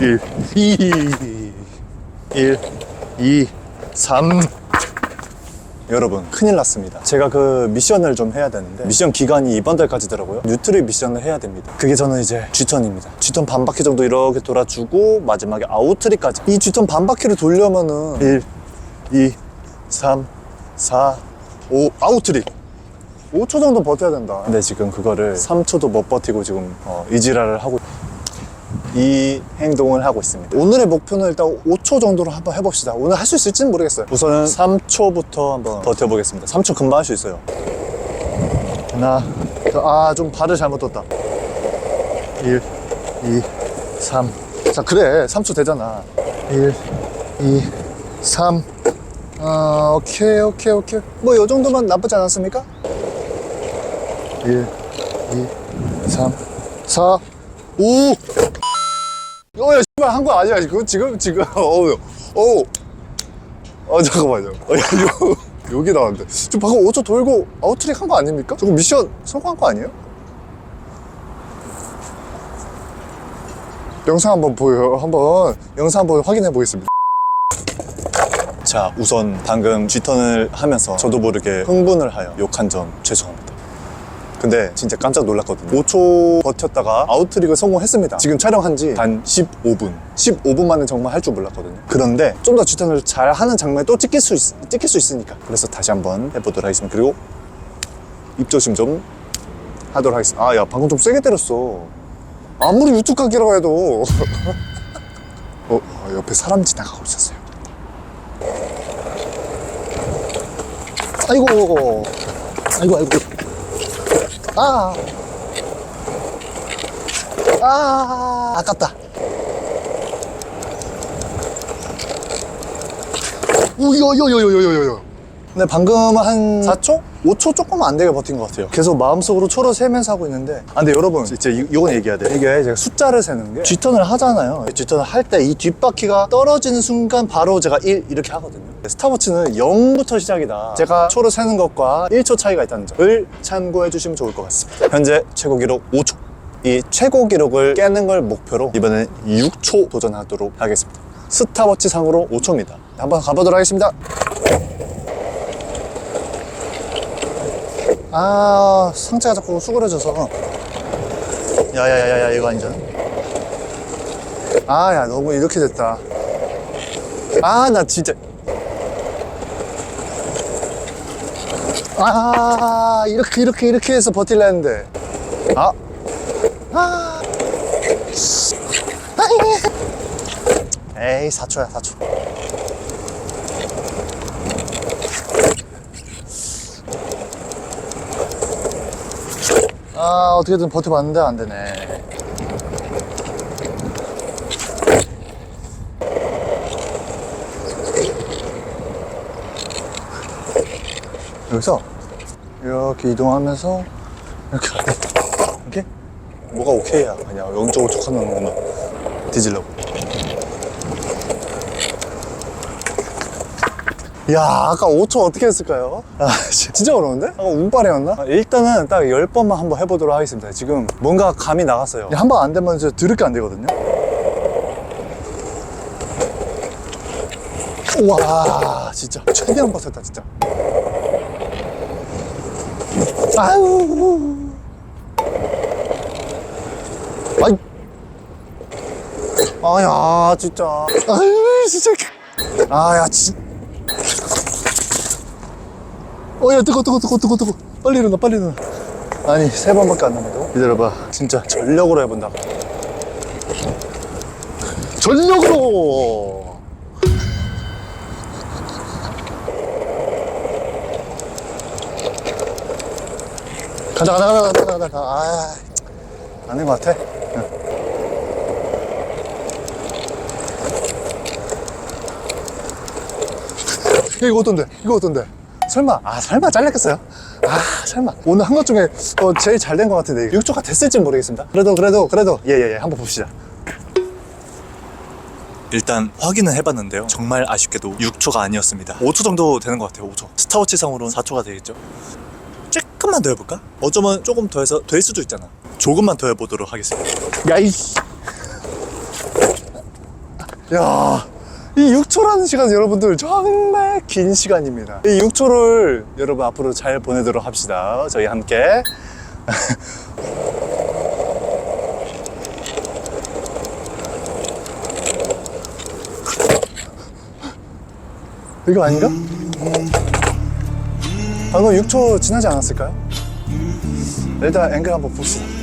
1, 2, 1, 2, 3. 여러분 큰일 났습니다. 제가 그 미션을 좀 해야 되는데. 미션 기간이 이번 달까지더라고요? 뉴트리 미션을 해야 됩니다. 그게 저는 이제 G턴입니다. G턴 반 바퀴 정도 이렇게 돌아주고 마지막에 아웃트리까지. 이 G턴 반 바퀴를 돌려면은 1, 2, 3, 4, 5 아웃트리. 5초 정도 버텨야 된다. 근데 지금 그거를 3초도 못 버티고 지금 어, 이지랄을 하고 이 행동을 하고 있습니다. 오늘의 목표는 일단 5초 정도로 한번 해봅시다. 오늘 할 수 있을지는 모르겠어요. 우선은 3초부터 한번 버텨보겠습니다. 3초 금방 할 수 있어요. 하나, 아, 좀 발을 잘못 뒀다. 1, 2, 3. 자, 그래. 3초 되잖아. 1, 2, 3. 아, 오케이, 오케이, 오케이. 뭐, 요 정도만 나쁘지 않았습니까? 1, 2, 3, 4, 5. 어, 야, 씨발, 한거 아니야. 그거 지금, 지금, 어우, 어우. 어, 잠깐만요. 이거, 여기 나왔는데. 저 방금 5초 돌고 아웃트릭 한거 아닙니까? 저거 미션 성공한 거 아니에요? 영상 한번 보여. 한번, 영상 한번 확인해 보겠습니다. 자, 우선 방금 G턴을 하면서 저도 모르게 흥분을 하여 욕한 점 죄송합니다. 근데 진짜 깜짝 놀랐거든요. 5초 버텼다가 아웃트릭을 성공했습니다. 지금 촬영한 지 단 15분. 15분 만에 정말 할 줄 몰랐거든요. 그런데 좀더 G턴을 잘 하는 장면이 또 찍힐 수, 있, 찍힐 수 있으니까. 그래서 다시 한번 해보도록 하겠습니다. 그리고 입조심 좀 하도록 하겠습니다. 아, 야, 방금 좀 세게 때렸어. 아무리 유튜브 각이라고 해도. 어, 아, 옆에 사람 지나가고 있었어요. 아이고, 아이고, 아이고. 아, 아, 아깝다. 우여여여여여여여. 근데 방금 한 4초? 5초 조금 안 되게 버틴 것 같아요. 계속 마음속으로 초를 세면서 하고 있는데. 아, 근데 여러분, 진짜 이- 이건 얘기해야 돼요. 이게 제가 숫자를 세는 게 G턴을 하잖아요. G턴을 할 때 이 뒷바퀴가 떨어지는 순간 바로 제가 1 이렇게 하거든요. 스타워치는 0부터 시작이다. 제가 초를 세는 것과 1초 차이가 있다는 점을 참고해 주시면 좋을 것 같습니다. 현재 최고 기록 5초. 이 최고 기록을 깨는 걸 목표로 이번엔 6초 도전하도록 하겠습니다. 스타워치 상으로 5초입니다. 한번 가보도록 하겠습니다. 아 상체가 자꾸 수그러져서. 야야야야 이거 아니잖아. 아야 너무 이렇게 됐다. 아 나 진짜. 아 이렇게 이렇게 이렇게 해서 버틸라 했는데. 아. 아. 에이 4초야 4초 아 어떻게든 버텨봤는데 안 되네. 여기서 이렇게 이동하면서 이렇게. 이렇게 뭐가 오케이야 그냥 0.5초 컷놓는구만 뒤질라고. 야 아까 5초 어떻게 했을까요? 아 씨, 진짜 어려운데? 아까 운빨이었나? 아, 일단은 딱 10번만 한번 해보도록 하겠습니다. 지금 뭔가 감이 나갔어요. 한 번 안 되면 진짜 드럽게 안 되거든요. 우와 진짜. 최대한 버텼다 진짜. 아유. 아이. 아야 진짜. 아유 진짜. 아야 진짜 어, 야, 뜨거, 뜨거, 뜨거, 뜨거, 뜨거. 빨리 일어나, 빨리 일어나. 아니, 세 번밖에 안 남았다고? 기다려봐. 진짜 전력으로 해본다. 전력으로! 가자, 가자, 가자, 가자, 가자, 가자. 아, 아닌 것 같아. 응. 야, 이거 어떤데? 이거 어떤데? 설마, 아, 설마 잘렸겠어요? 아, 설마. 오늘 한 것 중에 어, 제일 잘 된 것 같은데, 6초가 됐을지 모르겠습니다. 그래도, 그래도, 그래도, 예, 예, 예. 한번 봅시다. 일단 확인은 해봤는데요. 정말 아쉽게도 6초가 아니었습니다. 5초 정도 되는 것 같아요, 5초. 스타워치 상으로는 4초가 되겠죠? 조금만 더 해볼까? 어쩌면 조금 더 해서 될 수도 있잖아. 조금만 더 해보도록 하겠습니다. 야이씨. 야, 이 6초라는 시간 여러분들 정말 긴 시간입니다. 이 6초를 여러분 앞으로 잘 보내도록 합시다. 저희 함께. 이거 아닌가? 방금 6초 지나지 않았을까요? 일단 앵글 한번 봅시다.